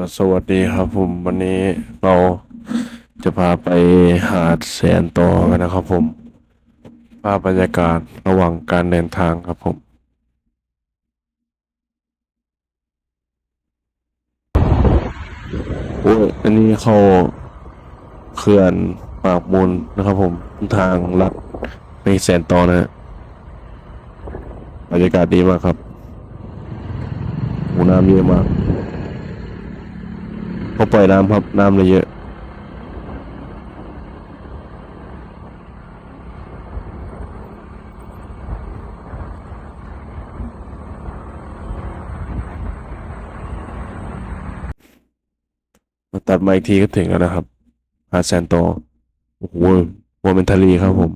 ก็สวัสดีครับผมวันนี้เราจะพาไปหาดแสนต่อกันนะครับผมภาพบรรยากาศระหว่างการเดินทางครับผมโอ้ยอันนี้เขาเขื่อนปากมูลนะครับผมทางลัดไปแสนต่อนะฮะบรรยากาศดีมากครับหูน้ำเยอะมาก เขาปล่อยน้ำครับ น้ำเลยเยอะมาตัดมาอีกทีก็ถึงแล้วนะครับหาดแซนโตโอ้โหวัวเป็นทะเลครับผม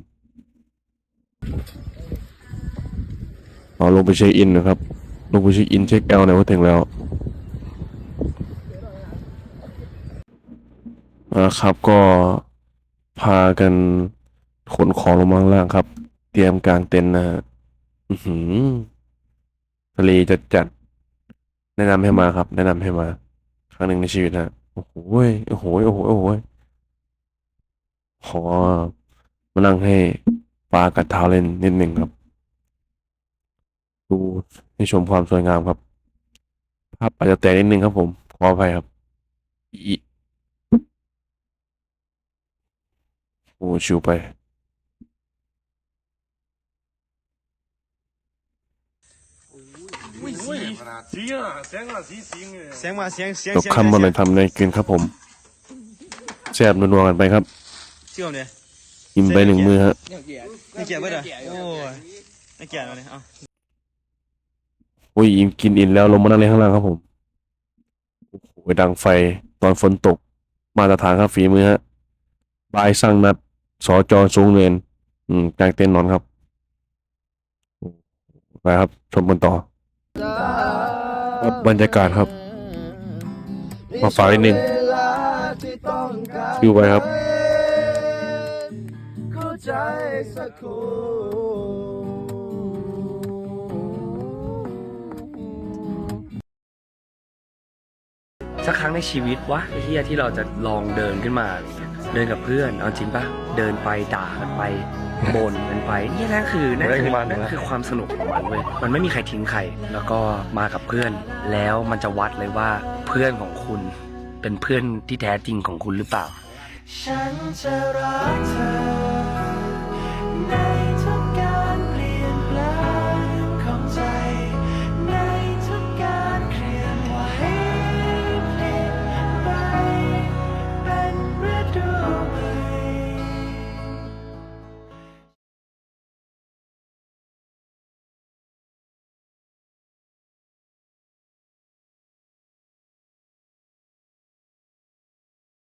เอาลงไปเช็คอินนะครับ ลงไปเช็คอินเช็คแอลหน่อยว่าถึงแล้ว นะครับ ก็พากันขนของลงมาข้างล่างครับ เตรียมกางเต็นท์นะฮะทะเลจัดจัด แนะนำให้มาครับ แนะนำให้มา ครั้งหนึ่งในชีวิตนะโอ้โหโอ้โหโอ้โหโอ้โหขอมานั่งให้ปลากัดเท้าเล่นนิดหนึ่งครับ ดูให้ชมความสวยงามครับภาพอาจจะแตกนิดนึงครับผม ขออภัยครับ อีโอ้ชิวไป เสียงมาเสียงเสียงตกเสียงคำมาเลยทำในกินครับผมแซ่บนัวๆกันไปครับเชื่อมเลยกินไปหนึ่งมือฮะไม่เกี่ยวเพื่อนโอ้ยไม่เกี่ยวเลยเอาโอ้ยอิ่มกินอิ่มแล้วลงมานั่งเล่นข้างล่างครับผมโอ้โหดังไฟตอนฝนตก มาตรฐานครับฝีมือฮะบายสร้างนัด สอจอสูงเนินอืมกลางเต็นท์นอนครับไปครับ ชมกันต่อครับบรรยากาศครับ มาฝากนิดนึงอยู่ไว้ครับ เข้าใจสักคนสักครั้งในชีวิตวะไอ้เฮียที่เราจะลองเดินขึ้นมาอะไรเงี้ย เดินกับเพื่อนเอาจริงปะเดินไปด่ากันไปบ่นกันไปนี่นั่นคือนั่นคือนั่นคือความสนุกของมันเว้ยมันไม่มีใครทิ้งใครแล้วก็มากับเพื่อน แล้วมันจะวัดเลยว่าเพื่อนของคุณเป็นเพื่อนที่แท้จริงของคุณหรือเปล่า ฉันจะรักเธอใน